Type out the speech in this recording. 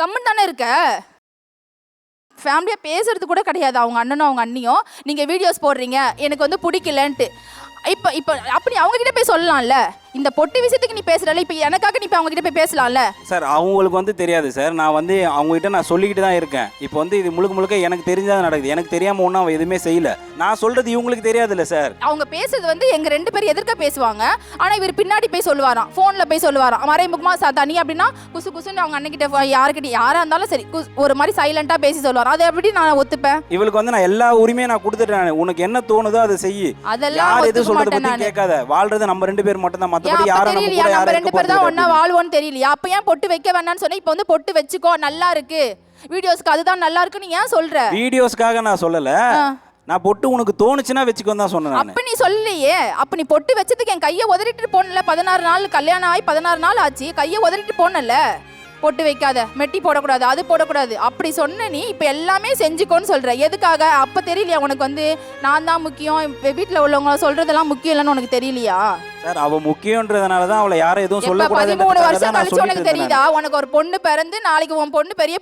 கம்மன் தானே இருக்க? ஃபேமிலியாக பேசுறது கூட கிடையாது. அவங்க அண்ணனும் அவங்க அண்ணியும். நீங்கள் வீடியோஸ் போடுறீங்க. எனக்கு வந்து பிடிக்கலன்ட்டு. இப்போ இப்போ அப்படி அவங்கக்கிட்ட போய் சொல்லலாம்ல? இந்த பொட்டு விஷயத்துக்கு நீ பேசுறல இப்போ எனக்காக நீ இப்போ அவங்க கிட்ட போய் பேசலாம்ல? சார் அவங்களுக்கு வந்து தெரியாது சார். நான் வந்து அவங்ககிட்ட நான் சொல்லிக்கிட்டு தான் இருக்கேன். இப்போ வந்து இது முழுக்க முழுக்க எனக்கு தெரிஞ்சா நடக்குது. எனக்கு தெரியாமல் ஒன்றும் அவன் எதுவுமே செய்யல. நான் சொல்கிறது இவங்களுக்கு தெரியாதுல்ல சார். அவங்க பேசுறது வந்து எங்க ரெண்டு பேரும் எதிர்க்க பேசுவாங்க. ஆனா இவர் பின்னாடி போய் சொல்லுவாராம். போன்ல போய் சொல்லுவாராம். மறைமுகமா ச- தனி அப்படின்னா குசு குசுன்னு அவங்க அண்ணன்கிட்ட யாருக்கிட்ட யாரா இருந்தாலும் சரி குஸ்- ஒரு மாதிரி சைலண்டா பேசி சொல்லுவாராம். அதை எப்படி நான் ஒத்துப்பேன்? இவளுக்கு வந்து நான் எல்லா உரிமையும் நான் கொடுத்துட்டேன் உனக்கு என்ன தோணுதோ அதை செய். அதெல்லாம் யார் எது ஒத்துக்க சொல்றத மாட்டேன் பத்தி நானு. கேட்காத. வாழ்றது நம்ம ரெண்டு பேர் மட்டும் தான் அப்ப யாரும் நம்ம தெரியலையா? கூட நம்ம யாரும் ரெண்டு இருக்க பேர் தான் ஒண்ணா வாழ்வோம்னு தெரியலையா? அப்ப ஏன் பொட்டு வைக்க வேணாம்னு சொன்னா இப்போ வந்து பொட்டு வச்சுக்கோ நல்லா இருக்கு. வீடியோஸ்க்கு அதுதான் நல்லா இருக்குன்னு ஏன் சொல்ற? வீடியோஸ்க்காக நான் சொல்லல. நான் பொட்டு உனக்கு தோணுச்சுன்னா வச்சுக்கோ தான் சொன்னேன் அப்ப நீ சொல்லலையே. அப்ப நீ பொட்டு வச்சதுக்கு என் கையை உதறிட்டு போனல பதினாறு நாள் கல்யாணம் ஆகி பதினாறு நாள் ஆச்சு. கையை உதறிட்டு போனல. பொட்டு வைக்காத மெட்டி போடக்கூடாது அது போடக்கூடாது. அப்படி சொன்ன நீ இப்ப எல்லாமே செஞ்சுக்கோன்னு சொல்ற. எதுக்காக? அப்ப தெரியலையா உனக்கு வந்து நான் தான் முக்கியம் இப்ப வீட்டுல உள்ளவங்க சொல்றதெல்லாம் முக்கியம் இல்லைன்னு உனக்கு தெரியலையா? சார் அவ முக்கியன்றதுனால தான் அவளை யாரும் எதுவும் எப்ப பதிமூணு சொல்லக்கூடாது வருஷம் கழிச்சு உனக்கு தெரியுதா? உனக்கு ஒரு பொண்ணு பிறந்து நாளைக்கு உன் பொண்ணு பெரிய